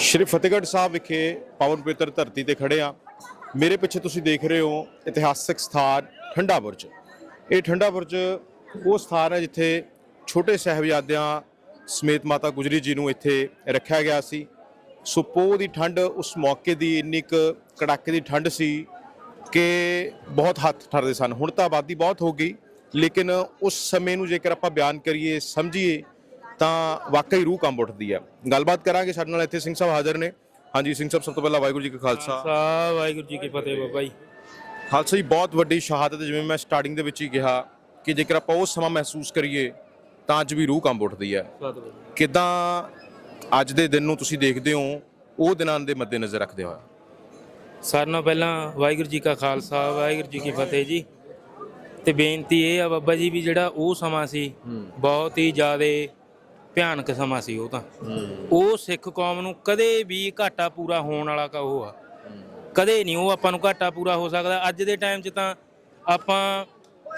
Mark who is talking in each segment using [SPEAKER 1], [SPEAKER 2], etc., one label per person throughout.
[SPEAKER 1] ਸ਼੍ਰੀ ਫਤਿਹਗੜ੍ਹ ਸਾਹਿਬ ਵਿਖੇ ਪਾਵਨ ਪਵਿੱਤਰ ਧਰਤੀ ਤੇ ਖੜੇ ਆ ਮੇਰੇ ਪਿੱਛੇ ਤੁਸੀਂ ਦੇਖ ਰਹੇ ਹੋ ਇਤਿਹਾਸਕ ਸਥਾਨ ਠੰਡਾ ਬੁਰਜ ਇਹ ਠੰਡਾ ਬੁਰਜ ਉਹ ਸਥਾਨ ਹੈ ਜਿੱਥੇ ਛੋਟੇ ਸਾਹਿਬਜ਼ਾਦਿਆਂ ਸਮੇਤ ਮਾਤਾ ਗੁਜਰੀ ਜੀ ਨੂੰ ਇੱਥੇ ਰੱਖਿਆ ਗਿਆ ਸੀ। ਸੋ ਪੋਹ ਦੀ ਠੰਡ ਉਸ ਮੌਕੇ ਦੀ ਇੰਨੀ ਕੁ ਕੜਾਕੇ ਦੀ ਠੰਡ ਸੀ ਕਿ ਬਹੁਤ ਹੱਥ ਠਰਦੇ ਸਨ। ਹੁਣ ਤਾਂ ਆਬਾਦੀ ਬਹੁਤ ਹੋ ਗਈ, ਲੇਕਿਨ ਉਸ ਸਮੇਂ ਨੂੰ ਜੇਕਰ ਆਪਾਂ ਬਿਆਨ ਕਰੀਏ, ਸਮਝੀਏ ਤਾਂ ਵਾਕਈ ਰੂਹ ਕੰਬ ਉੱਠਦੀ ਹੈ। ਗੱਲਬਾਤ ਕਰਾਂਗੇ ਸਾਡੇ ਨਾਲ ਇੱਥੇ ਸਿੰਘ ਸਾਹਿਬ ਹਾਜ਼ਰ ਨੇ। ਹਾਂਜੀ ਸਿੰਘ ਸਾਹਿਬ ਸਭ ਤੋਂ ਪਹਿਲਾਂ ਵਾਹਿਗੁਰੂ ਜੀ ਕਾ ਖਾਲਸਾ।
[SPEAKER 2] ਸਾ ਵਾਹਿਗੁਰੂ ਜੀ ਕੀ ਫਤਿਹ ਬਾਬਾ ਜੀ।
[SPEAKER 1] ਖਾਲਸਾ ਜੀ ਬਹੁਤ ਵੱਡੀ ਸ਼ਹਾਦਤ ਜਿਵੇਂ ਮੈਂ ਸਟਾਰਟਿੰਗ ਦੇ ਵਿੱਚ ਹੀ ਕਿਹਾ ਕਿ ਜੇਕਰ ਆਪਾਂ ਉਹ ਸਮਾਂ ਮਹਿਸੂਸ ਕਰੀਏ ਤਾਂ ਅੱਜ ਵੀ ਰੂਹ ਕੰਬ ਉੱਠਦੀ ਹੈ। ਕਿਦਾਂ ਅੱਜ ਦੇ ਦਿਨ ਨੂੰ ਤੁਸੀਂ ਦੇਖਦੇ ਹੋ ਉਹ ਦਿਨਾਂ ਦੇ ਮੱਦੇਨਜ਼ਰ ਰੱਖਦੇ ਹੋਏ?
[SPEAKER 2] ਸਾਰਿਆਂ ਨਾਲੋਂ ਪਹਿਲਾਂ ਵਾਹਿਗੁਰੂ ਜੀ ਕਾ ਖਾਲਸਾ ਵਾਹਿਗੁਰੂ ਜੀ ਕੀ ਫਤਿਹ ਜੀ। ਤੇ ਬੇਨਤੀ ਇਹ ਆ ਬਾਬਾ ਜੀ ਵੀ ਜਿਹੜਾ ਉਹ ਸਮਾਂ ਸੀ ਬਹੁਤ ਹੀ ਜ਼ਿਆਦਾ ਭਿਆਨਕ ਸਮਾਂ ਸੀ ਉਹ ਤਾਂ। ਉਹ ਸਿੱਖ ਕੌਮ ਨੂੰ ਕਦੇ ਵੀ ਘਾਟਾ ਪੂਰਾ ਹੋਣ ਵਾਲਾ ਕਾ ਉਹ ਆ। ਕਦੇ ਨਹੀਂ ਉਹ ਆਪਾਂ ਨੂੰ ਘਾਟਾ ਪੂਰਾ ਹੋ ਸਕਦਾ। ਅੱਜ ਦੇ ਟਾਈਮ 'ਚ ਤਾਂ ਆਪਾਂ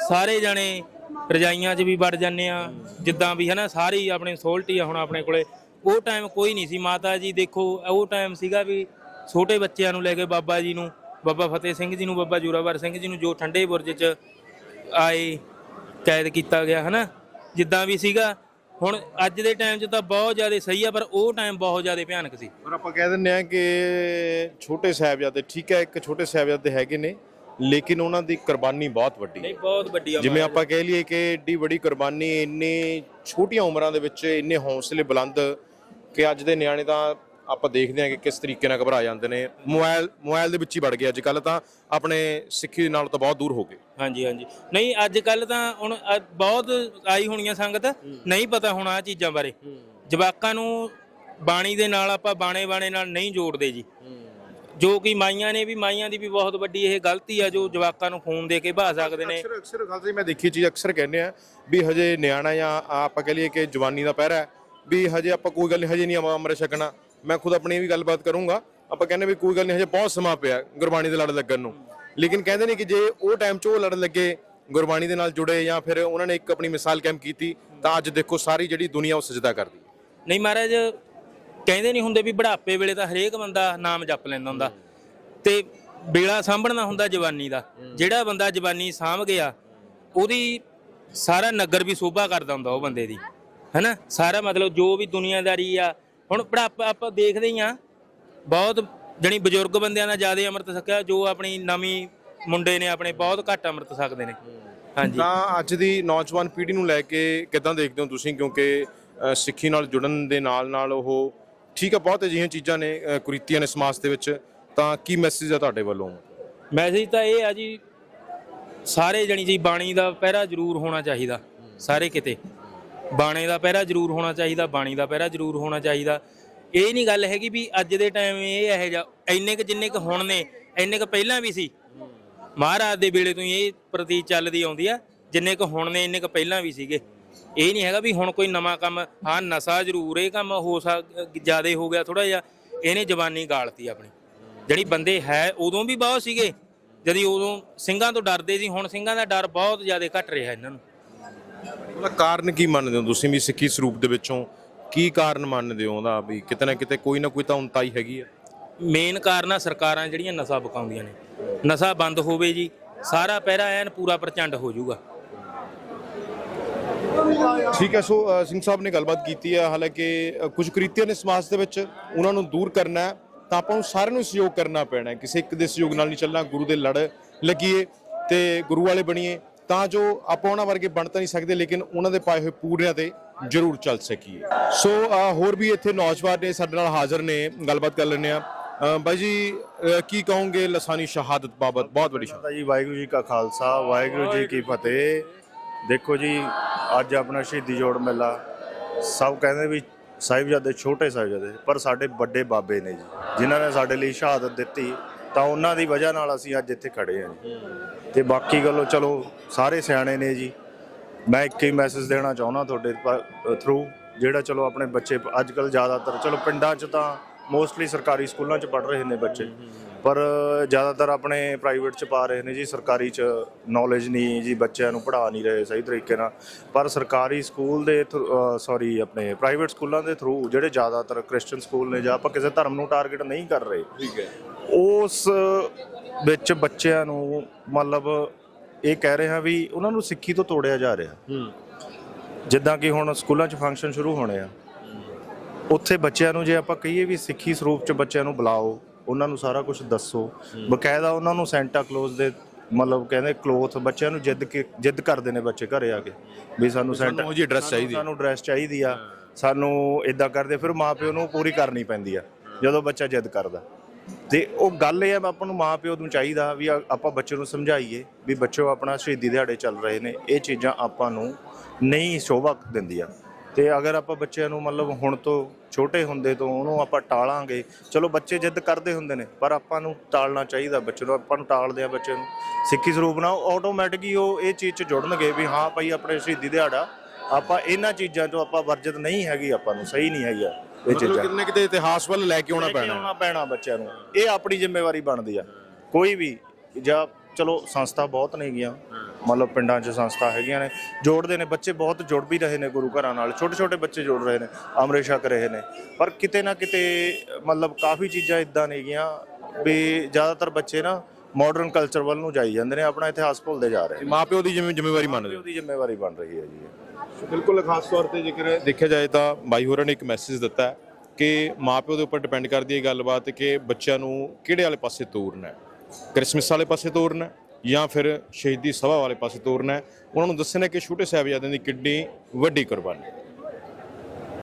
[SPEAKER 2] ਸਾਰੇ ਜਣੇ ਰਜਾਈਆਂ 'ਚ ਵੀ ਵੜ ਜਾਂਦੇ ਆ ਜਿੱਦਾਂ ਵੀ ਹਨਾ ਸਾਰੀ ਆਪਣੀ ਸੋਲਟੀ ਆ ਹੁਣ ਆਪਣੇ ਕੋਲੇ। ਉਹ ਟਾਈਮ ਕੋਈ ਨਹੀਂ ਸੀ। ਮਾਤਾ ਜੀ ਦੇਖੋ ਉਹ ਟਾਈਮ ਸੀਗਾ ਵੀ ਛੋਟੇ ਬੱਚਿਆਂ ਨੂੰ ਲੈ ਕੇ ਬਾਬਾ ਜੀ ਨੂੰ ਬਾਬਾ ਫਤਿਹ ਸਿੰਘ ਜੀ ਨੂੰ ਬਾਬਾ ਜੋਰਾਵਰ ਸਿੰਘ ਜੀ ਨੂੰ ਜੋ ਠੰਡੇ ਬੁਰਜ 'ਚ ਆਏ ਕੈਦ ਕੀਤਾ ਗਿਆ ਹਨਾ। ਜਿੱਦਾਂ ਵੀ ਸੀਗਾ ਹੁਣ ਅੱਜ ਦੇ ਟਾਈਮ 'ਚ ਤਾਂ ਬਹੁਤ ਜ਼ਿਆਦਾ ਸਹੀ ਆ ਪਰ ਉਹ ਟਾਈਮ ਬਹੁਤ ਜ਼ਿਆਦਾ ਭਿਆਨਕ ਸੀ।
[SPEAKER 1] ਪਰ ਆਪਾਂ ਕਹਿ ਦਿੰਦੇ ਆ ਕਿ ਛੋਟੇ ਸਾਹਿਬਜ਼ਾਦੇ ਠੀਕ ਹੈ ਇੱਕ ਛੋਟੇ ਸਾਹਿਬਜ਼ਾਦੇ ਹੈਗੇ ਨੇ ਲੇਕਿਨ ਉਹਨਾਂ ਦੀ ਕੁਰਬਾਨੀ ਬਹੁਤ ਵੱਡੀ ਹੈ।
[SPEAKER 2] ਨਹੀਂ ਬਹੁਤ ਵੱਡੀ ਆ
[SPEAKER 1] ਜਿਵੇਂ ਆਪਾਂ ਕਹਿ ਲਈਏ ਕਿ ਏਡੀ ਵੱਡੀ ਕੁਰਬਾਨੀ ਇੰਨੇ ਛੋਟੀਆਂ ਉਮਰਾਂ ਦੇ ਵਿੱਚ ਇੰਨੇ ਹੌਸਲੇ ਬੁਲੰਦ ਕਿ ਅੱਜ ਦੇ ਨਿਆਣੇ ਤਾਂ ਆਪਾਂ ਦੇਖਦੇ ਹਾਂ ਕਿ ਕਿਸ ਤਰੀਕੇ ਨਾਲ ਘਬਰਾ ਜਾਂਦੇ ਨੇ। ਮੋਬਾਈਲ ਮੋਬਾਈਲ ਦੇ ਵਿੱਚ ਹੀ ਵੜ ਗਏ। ਅੱਜ ਕੱਲ ਤਾਂ ਆਪਣੇ ਸਿੱਖੀ ਨਾਲ ਤਾਂ ਬਹੁਤ ਦੂਰ ਹੋ ਗਏ।
[SPEAKER 2] ਹਾਂਜੀ ਹਾਂਜੀ। ਨਹੀਂ ਅੱਜ ਕੱਲ ਤਾਂ ਹੁਣ ਅ- ਬਹੁਤ ਆਈ ਹੋਣੀਆਂ ਸੰਗਤ। ਨਹੀਂ ਪਤਾ ਹੁਣ ਆ ਚੀਜ਼ਾਂ ਬਾਰੇ। ਜਵਾਕਾਂ ਨੂੰ ਬਾਣੀ ਦੇ ਨਾਲ ਆਪਾਂ ਬਾਣੇ ਬਾਣੇ ਨਾਲ ਨਹੀਂ ਜੋੜਦੇ ਜੀ। ਜੋ ਕਿ ਮਾਈਆਂ ਨੇ ਵੀ ਮਾਈਆਂ ਦੀ ਵੀ ਬਹੁਤ ਵੱਡੀ ਇਹ ਗਲਤੀ ਆ ਜੋ ਜਵਾਕਾਂ ਨੂੰ ਫੋਨ ਦੇ ਕੇ ਭਾ ਸਕਦੇ ਨੇ।
[SPEAKER 1] ਅਕਸਰ ਅਕਸਰ ਗੱਲ ਜੀ ਮੈਂ ਦੇਖੀ ਚੀਜ਼ ਅਕਸਰ ਕਹਿੰਦੇ ਆ ਵੀ ਹਜੇ ਨਿਆਣਾ ਜਾਂ ਆਪਾਂ ਕਹਿ ਲਈਏ ਕਿ ਜਵਾਨੀ ਦਾ ਪਹਿਰਾ ਹੈ। ਵੀ ਹਜੇ ਆਪਾਂ ਕੋਈ ਗੱਲ ਨਹੀਂ ਹਜੇ ਨਹੀਂ ਅੰਮ੍ਰਿਤ ਛਕਣਾ। ਮੈਂ ਖੁਦ ਆਪਣੀ ਵੀ ਗੱਲਬਾਤ ਕਰੂੰਗਾ। ਆਪਾਂ ਕਹਿੰਦੇ ਵੀ ਕੋਈ ਗੱਲ ਨਹੀਂ, ਹਜੇ ਬਹੁਤ ਸਮਾਂ ਪਿਆ ਗੁਰਬਾਣੀ ਦੇ ਲੜ ਲੱਗਣ ਨੂੰ। ਲੇਕਿਨ ਕਹਿੰਦੇ ਨੇ ਕਿ ਜੇ ਉਹ ਟਾਈਮ 'ਚ ਉਹ ਲੜ ਲੱਗੇ, ਗੁਰਬਾਣੀ ਦੇ ਨਾਲ ਜੁੜੇ ਜਾਂ ਫਿਰ ਉਹਨਾਂ ਨੇ ਇੱਕ ਆਪਣੀ ਮਿਸਾਲ ਕਾਇਮ ਕੀਤੀ, ਤਾਂ ਅੱਜ ਦੇਖੋ ਸਾਰੀ ਜਿਹੜੀ ਦੁਨੀਆ ਉਹ ਸਜਦਾ ਕਰਦੀ
[SPEAKER 2] ਨਹੀਂ ਮਹਾਰਾਜ, ਕਹਿੰਦੇ ਨਹੀਂ ਹੁੰਦੇ ਵੀ ਬੁਢਾਪੇ ਵੇਲੇ ਤਾਂ ਹਰੇਕ ਬੰਦਾ ਨਾਮ ਜਪ ਲੈਂਦਾ ਹੁੰਦਾ। ਤੇ ਵੇਲਾ ਸਾਂਭਣਾ ਹੁੰਦਾ ਜਵਾਨੀ ਦਾ। ਜਿਹੜਾ ਬੰਦਾ ਜਵਾਨੀ ਸਾਂਭ ਗਿਆ, ਉਹਦੀ ਸਾਰਾ ਨਗਰ ਵੀ ਸੋਭਾ ਕਰਦਾ ਹੁੰਦਾ ਉਹ ਬੰਦੇ ਦੀ। ਹੈਨਾ? ਸਾਰਾ ਮਤਲਬ ਜੋ ਵੀ ਦੁਨੀਆਦਾਰੀ ਆ ਹੁਣ ਬੁਢਾਪਾ ਆਪਾਂ ਦੇਖਦੇ ਹੀ ਆ। ਬਹੁਤ ਜਣੀ ਬਜ਼ੁਰਗ ਬੰਦਿਆਂ ਦਾ ਜ਼ਿਆਦਾ ਅੰਮ੍ਰਿਤ ਛਕਿਆ ਜੋ ਆਪਣੀ ਨਵੀਂ ਮੁੰਡੇ ਨੇ ਆਪਣੇ ਬਹੁਤ ਘੱਟ ਅੰਮ੍ਰਿਤ ਛਕਦੇ ਨੇ। ਹਾਂਜੀ।
[SPEAKER 1] ਤਾਂ ਅੱਜ ਦੀ ਨੌਜਵਾਨ ਪੀੜ੍ਹੀ ਨੂੰ ਲੈ ਕੇ ਕਿੱਦਾਂ ਦੇਖਦੇ ਹੋ ਤੁਸੀਂ? ਕਿਉਂਕਿ ਅ, ਸਿੱਖੀ ਨਾਲ ਜੁੜਨ ਦੇ ਨਾਲ ਨਾਲ ਉਹ ਠੀਕ ਹੈ ਬਹੁਤ ਅਜਿਹੀਆਂ ਚੀਜ਼ਾਂ ਨੇ ਅ, ਕੁਰੀਤੀਆਂ ਨੇ ਸਮਾਜ ਦੇ ਵਿੱਚ। ਤਾਂ ਕੀ ਮੈਸੇਜ ਆ ਤੁਹਾਡੇ ਵੱਲੋਂ?
[SPEAKER 2] ਮੈਸੇਜ ਤਾਂ ਇਹ ਆ ਜੀ ਸਾਰੇ ਜਣੀ ਜੀ ਬਾਣੀ ਦਾ ਪਹਿਰਾ ਜ਼ਰੂਰ ਹੋਣਾ ਚਾਹੀਦਾ ਸਾਰੇ ਕਿਤੇ। ਬਾਣੇ ਦਾ ਪਹਿਰਾ ਜ਼ਰੂਰ ਹੋਣਾ ਚਾਹੀਦਾ, ਬਾਣੀ ਦਾ ਪਹਿਰਾ ਜ਼ਰੂਰ ਹੋਣਾ ਚਾਹੀਦਾ। ਇਹ ਨਹੀਂ ਗੱਲ ਹੈਗੀ ਵੀ ਅੱਜ ਦੇ ਟਾਈਮ ਇਹ ਇਹੋ ਜਿਹਾ, ਇੰਨੇ ਕੁ ਜਿੰਨੇ ਕੁ ਹੁਣ ਨੇ, ਇੰਨੇ ਕੁ ਪਹਿਲਾਂ ਵੀ ਸੀ। ਮਹਾਰਾਜ ਦੇ ਵੇਲੇ ਤੋਂ ਹੀ ਇਹ ਪ੍ਰਤੀ ਚੱਲਦੀ ਆਉਂਦੀ ਆ, ਜਿੰਨੇ ਕੁ ਹੁਣ ਨੇ, ਇੰਨੇ ਕੁ ਪਹਿਲਾਂ ਵੀ ਸੀਗੇ। ਇਹ ਨਹੀਂ ਹੈਗਾ ਵੀ ਹੁਣ ਕੋਈ ਨਵਾਂ ਕੰਮ ਹਾਂ ਨਸ਼ਾ ਜ਼ਰੂਰ, ਇਹ ਕੰਮ ਹੋ ਸਕ, ਜਿਆਦੇ ਹੋ ਗਿਆ ਥੋੜਾ ਜਿਹਾ, ਇਹਨੇ ਜਵਾਨੀ ਗਾਲਤੀ ਆਪਣੀ। ਜਿਹੜੀ ਬੰਦੇ ਹੈ, ਉਦੋਂ ਵੀ ਬਹੁਤ ਸੀਗੇ। ਜਦੀ ਉਦੋਂ ਸਿੰਘਾਂ ਤੋਂ ਡਰਦੇ ਸੀ, ਹੁਣ ਸਿੰਘਾਂ ਦਾ ਡਰ ਬਹੁਤ ਜ਼ਿਆਦਾ ਘਟ ਰਿਹਾ ਇਹਨਾਂ ਨੂੰ।
[SPEAKER 1] ਉਹਦਾ ਕਾਰਨ ਕੀ ਮੰਨਦੇ ਹੋ ਤੁਸੀਂ ਵੀ ਸਿੱਖੀ ਸਰੂਪ ਦੇ ਵਿੱਚੋਂ? ਕੀ ਕਾਰਨ ਮੰਨਦੇ ਹੋ ਉਹਦਾ ਵੀ ਕਿਤੇ ਨਾ ਕਿਤੇ ਕੋਈ ਨਾ ਕੋਈ ਤਾਂ ਉਨਤਾਈ ਹੈਗੀ ਆ?
[SPEAKER 2] ਮੇਨ ਕਾਰਨ ਆ ਸਰਕਾਰਾਂ ਜਿਹੜੀਆਂ ਨਸ਼ਾ ਬਕਾਉਂਦੀਆਂ ਨੇ। ਨਸ਼ਾ ਬੰਦ ਹੋਵੇ ਜੀ ਸਾਰਾ ਪਹਿਰਾ ਐਨ ਪੂਰਾ ਪ੍ਰਚੰਡ ਹੋ ਜਾਊਗਾ।
[SPEAKER 1] ਠੀਕ ਹੈ ਸੋ ਅ, ਸਿੰਘ ਸਾਹਿਬ ਨੇ ਗੱਲਬਾਤ ਕੀਤੀ ਹੈ ਹਾਲਾਂਕਿ ਅ, ਕੁਝ ਕ੍ਰਿਤੀਆਂ ਨੇ ਸਮਾਜ ਦੇ ਵਿੱਚ ਉਹਨਾਂ ਨੂੰ ਦੂਰ ਕਰਨਾ ਹੈ ਤਾਂ ਆਪਾਂ ਨੂੰ ਸਾਰਿਆਂ ਨੂੰ ਸਹਿਯੋਗ ਕਰਨਾ ਪੈਣਾ ਹੈ। ਕਿਸੇ ਇੱਕ ਦੇ ਸਹਿਯੋਗ ਨਾਲ ਨਹੀਂ ਚੱਲਣਾ ਗੁਰੂ ਦੇ ਲੜ ਲੱਗੀਏ ਤੇ ਗੁਰੂ ਵਾਲੇ ਬਣੀਏ। ਤਾਂ ਜੋ ਆਪਾਂ ਉਹਨਾਂ ਵਰਗੇ ਬਣ ਤਾਂ ਨਹੀਂ ਸਕਦੇ, ਲੇਕਿਨ ਉਹਨਾਂ ਦੇ ਪਾਏ ਹੋਏ ਪੂਰਿਆਂ ਤੇ ਜ਼ਰੂਰ ਚੱਲ ਸਕੀਏ। ਸੋ ਹੋਰ ਵੀ ਇੱਥੇ ਨੌਜਵਾਨ ਨੇ ਸਾਡੇ ਨਾਲ ਹਾਜ਼ਰ ਨੇ, ਗੱਲਬਾਤ ਕਰ ਲੈਂਦੇ ਆ ਬਾਈ ਜੀ ਕੀ ਕਹੋਗੇ ਲਸਾਨੀ ਸ਼ਹਾਦਤ ਬਾਬਤ? ਬਹੁਤ ਵੱਡੀ ਸ਼ਹਾਦਤ।
[SPEAKER 3] ਜੀ, ਵਾਹਿਗੁਰੂ ਜੀ ਕਾ ਖਾਲਸਾ, ਵਾਹਿਗੁਰੂ ਜੀ ਕੀ ਫਤਿਹ। ਦੇਖੋ ਜੀ, ਅੱਜ ਆਪਣਾ ਸ਼ਹੀਦੀ ਜੋੜ ਮੇਲਾ। ਸਭ ਕਹਿੰਦੇ ਵੀ ਸਾਹਿਬਜ਼ਾਦੇ ਛੋਟੇ ਸਾਹਿਬਜ਼ਾਦੇ, ਪਰ ਸਾਡੇ ਵੱਡੇ ਬਾਬੇ ਨੇ ਜੀ, ਜਿਨ੍ਹਾਂ ਨੇ ਸਾਡੇ ਲਈ ਸ਼ਹਾਦਤ ਦਿੱਤੀ। ਤਾਂ ਉਹਨਾਂ ਦੀ ਵਜ੍ਹਾ ਨਾਲ ਅਸੀਂ ਅੱਜ ਇੱਥੇ ਖੜੇ ਹਾਂ ਜੀ। ਤੇ ਬਾਕੀ ਗੱਲੋਂ ਚਲੋ, ਸਾਰੇ ਸਿਆਣੇ ਨੇ ਜੀ। ਮੈਂ ਇੱਕ ਹੀ ਮੈਸੇਜ ਦੇਣਾ ਚਾਹੁੰਦਾ ਤੁਹਾਡੇ ਥਰੂ ਜਿਹੜਾ ਚਲੋ ਆਪਣੇ ਬੱਚੇ ਅੱਜ ਕੱਲ ਜ਼ਿਆਦਾਤਰ, ਚਲੋ ਪਿੰਡਾਂ 'ਚ ਤਾਂ ਮੋਸਟਲੀ ਸਰਕਾਰੀ ਸਕੂਲਾਂ 'ਚ ਪੜ੍ਹ ਰਹੇ ਨੇ ਬੱਚੇ। ਪਰ ਜ਼ਿਆਦਾਤਰ ਆਪਣੇ ਪ੍ਰਾਈਵੇਟ ਚ ਪਾ ਰਹੇ ਨੇ ਜੀ, ਸਰਕਾਰੀ ਚ ਨੌਲੇਜ ਨਹੀਂ ਜੀ, ਬੱਚਿਆਂ ਨੂੰ ਪੜ੍ਹਾ ਨਹੀਂ ਰਹੇ ਸਹੀ ਤਰੀਕੇ ਨਾਲ। ਪਰ ਸਰਕਾਰੀ ਸਕੂਲ ਦੇ ਸੌਰੀ ਆਪਣੇ ਪ੍ਰਾਈਵੇਟ ਸਕੂਲਾਂ ਦੇ ਥਰੂ ਜਿਹੜੇ ਜ਼ਿਆਦਾਤਰ ਕ੍ਰਿਸਚੀਅਨ ਸਕੂਲ ਨੇ ਜਾਂ ਆਪਾਂ ਕਿਸੇ ਧਰਮ ਨੂੰ ਟਾਰਗੇਟ ਨਹੀਂ ਕਰ ਰਹੇ।
[SPEAKER 1] ਠੀਕ ਹੈ।
[SPEAKER 3] ਉਸ ਵਿੱਚ ਬੱਚਿਆਂ ਨੂੰ ਮਤਲਬ ਇਹ ਕਹਿ ਰਹੇ ਹਾਂ ਵੀ ਉਹਨਾਂ ਨੂੰ ਸਿੱਖੀ ਤੋਂ ਤੋੜਿਆ ਜਾ ਰਿਹਾ।
[SPEAKER 1] ਹੂੰ।
[SPEAKER 3] ਜਿੱਦਾਂ ਕਿ ਹੁਣ ਸਕੂਲਾਂ 'ਚ ਫੰਕਸ਼ਨ ਸ਼ੁਰੂ ਹੋਣੇ ਆ। ਉੱਥੇ ਬੱਚਿਆਂ ਨੂੰ ਜੇ ਆਪਾਂ ਕਹੀਏ ਵੀ ਸਿੱਖੀ ਸਰੂਪ 'ਚ ਬੱਚਿਆਂ ਨੂੰ ਬੁਲਾਓ ਉਹਨਾਂ ਨੂੰ ਸਾਰਾ ਕੁਝ ਦੱਸੋ। ਬਕਾਇਦਾ ਉਹਨਾਂ ਨੂੰ ਸੈਂਟਾ ਕਲੋਜ਼ ਦੇ ਮਤਲਬ ਕਹਿੰਦੇ ਕਲੋਥ ਬੱਚਿਆਂ ਨੂੰ ਜਿੱਦ ਕੇ ਜਿੱਦ ਕਰਦੇ ਨੇ ਬੱਚੇ ਘਰੇ ਆ ਕੇ। ਵੀ ਸਾਨੂੰ ਸੈਂਟਾ
[SPEAKER 1] ਉਹ ਜਿਹੀ dress ਚਾਹੀਦੀ।
[SPEAKER 3] ਸਾਨੂੰ ਡਰੈਸ ਚਾਹੀਦੀ ਆ। ਸਾਨੂੰ ਇਦਾਂ ਕਰਦੇ ਫਿਰ ਮਾਪਿਓ ਨੂੰ ਪੂਰੀ ਕਰਨੀ ਪੈਂਦੀ ਆ ਜਦੋਂ ਬੱਚਾ ਜਿੱਦ ਕਰਦਾ। ਤੇ ਉਹ ਗੱਲ ਇਹ ਆ ਵੀ ਆਪਾਂ ਨੂੰ ਮਾਪਿਓ ਨੂੰ ਚਾਹੀਦਾ ਵੀ ਆ- ਆਪਾਂ ਬੱਚੇ ਨੂੰ ਸਮਝਾਈਏ ਵੀ ਬੱਚੋ, ਆਪਣਾ ਸ਼ਹੀਦੀ ਦਿਹਾੜੇ ਚੱਲ ਰਹੇ ਨੇ, ਇਹ ਚੀਜ਼ਾਂ ਆਪਾਂ ਨੂੰ ਨਹੀਂ ਸ਼ੋਭਾ ਦਿੰਦੀਆਂ। ਤੇ ਅਗਰ ਆਪਾਂ ਬੱਚਿਆਂ ਨੂੰ ਮਤਲਬ ਹੁਣ ਤੋਂ ਛੋਟੇ ਹੁੰਦੇ ਤੋਂ ਉਹਨੂੰ ਆਪਾਂ ਟਾਲਾਂਗੇ, ਚਲੋ ਬੱਚੇ ਜਿੱਦ ਕਰਦੇ ਹੁੰਦੇ ਨੇ, ਪਰ ਆਪਾਂ ਨੂੰ ਟਾਲਣਾ ਚਾਹੀਦਾ ਬੱਚੇ ਨੂੰ, ਆਪਾਂ ਨੂੰ ਟਾਲਦੇ ਆ ਬੱਚੇ ਨੂੰ। ਸਿੱਖੀ ਸਰੂਪ ਨਾਲ ਆਟੋਮੈਟਿਕ ਹੀ ਉਹ ਇਹ ਚੀਜ਼ 'ਚ ਜੁੜਨਗੇ ਵੀ ਹਾਂ ਭਾਈ, ਆਪਣੇ ਸ਼ਹੀਦੀ ਦਿਹਾੜਾ ਆਪਾਂ ਇਹਨਾਂ ਚੀਜ਼ਾਂ ਤੋਂ ਆਪਾਂ ਵਰਜਿਤ ਨਹੀਂ ਹੈਗੀ ਆਪਾਂ ਨੂੰ, ਸਹੀ ਨਹੀਂ ਹੈਗਾ। ਇਹ
[SPEAKER 1] ਮਤਲਬ
[SPEAKER 3] ਚੀਜ਼ਾਂ।
[SPEAKER 1] ਕਿਤੇ ਨਾ ਕਿਤੇ ਇਤਿਹਾਸ ਵੱਲ ਲੈ ਕੇ ਆਉਣਾ ਪੈਣਾ
[SPEAKER 3] ਆਉਣਾ ਪੈਣਾ ਬੱਚਿਆਂ ਨੂੰ। ਇਹ ਆਪਣੀ ਜ਼ਿੰਮੇਵਾਰੀ ਬਣਦੀ ਆ। ਕੋਈ ਵੀ ਜਾਂ ਚਲੋ ਸੰਸਥਾ ਬਹੁਤ ਨੇ ਗੀਆਂ। ਮਤਲਬ ਪਿੰਡਾਂ 'ਚ ਸੰਸਥਾ ਹੈਗੀਆਂ ਨੇ। ਜੋੜਦੇ ਨੇ। ਬੱਚੇ ਬਹੁਤ ਜੁੜ ਵੀ ਰਹੇ ਨੇ ਗੁਰੂ ਘਰਾਂ ਨਾਲ। ਛੋਟੇ ਛੋਟੇ ਬੱਚੇ ਜੁੜ ਰਹੇ ਨੇ। ਅੰਮ੍ਰਿਤ ਛਕ ਰਹੇ ਨੇ। ਪਰ ਕਿਤੇ ਨਾ ਕਿਤੇ ਮਤਲਬ ਕਾਫੀ ਚੀਜ਼ਾਂ ਇਦਾਂ ਨੇਗੀਆਂ ਵੀ ਜ਼ਿਆਦਾਤਰ ਬੱਚੇ ਨਾ ਮਾਡਰਨ ਕਲਚਰ ਵੱਲ ਨੂੰ ਜਾਈ ਜਾਂਦੇ ਨੇ। ਆਪਣਾ ਇਤਿਹਾਸ ਭੁੱਲਦੇ ਜਾ ਰਹੇ ਨੇ।
[SPEAKER 1] ਮਾਪਿਓ ਦੀ ਜਿਵੇਂ ਜ਼ਿੰਮੇਵਾਰੀ ਮੰਨਦੇ
[SPEAKER 3] ਉਹਦੀ ਜ਼ਿੰਮੇਵਾਰੀ ਬਣ ਰਹੀ ਹੈ ਜੀ। ਇਹ।
[SPEAKER 1] ਬਿਲਕੁਲ ਖਾਸ ਤੌਰ ਤੇ ਜੇਕਰ ਦੇਖਿਆ ਜਾਏ ਤਾਂ ਬਾਈ ਹੋਰਾਂ ਨੇ ਇੱਕ ਮੈਸੇਜ ਦਿੱਤਾ ਹੈ ਕਿ ਮਾਪਿਓ ਦੇ ਉੱਪਰ ਡਿਪੈਂਡ ਕਰਦੀ ਹੈ ਗੱਲਬਾਤ ਕਿ ਬੱਚਿਆਂ ਨੂੰ ਕਿਹੜੇ ਵਾਲੇ ਪਾਸੇ ਤੋਰਨਾ ਹੈ? ਕ੍ਰਿਸਮਸ ਵਾਲੇ ਪਾਸੇ ਤੋਰਨਾ ਹੈ ਜਾਂ ਫਿਰ ਸ਼ਹੀਦੀ ਸਭਾ ਵਾਲੇ ਪਾਸੇ ਤੋਰਨਾ ਹੈ? ਉਹਨਾਂ ਨੂੰ ਦੱਸਣਾ ਕਿ ਛੋਟੇ ਸਾਹਿਬਜ਼ਾਦਿਆਂ ਦੀ ਕਿੰਨੀ ਵੱਡੀ ਕੁਰਬਾਨੀ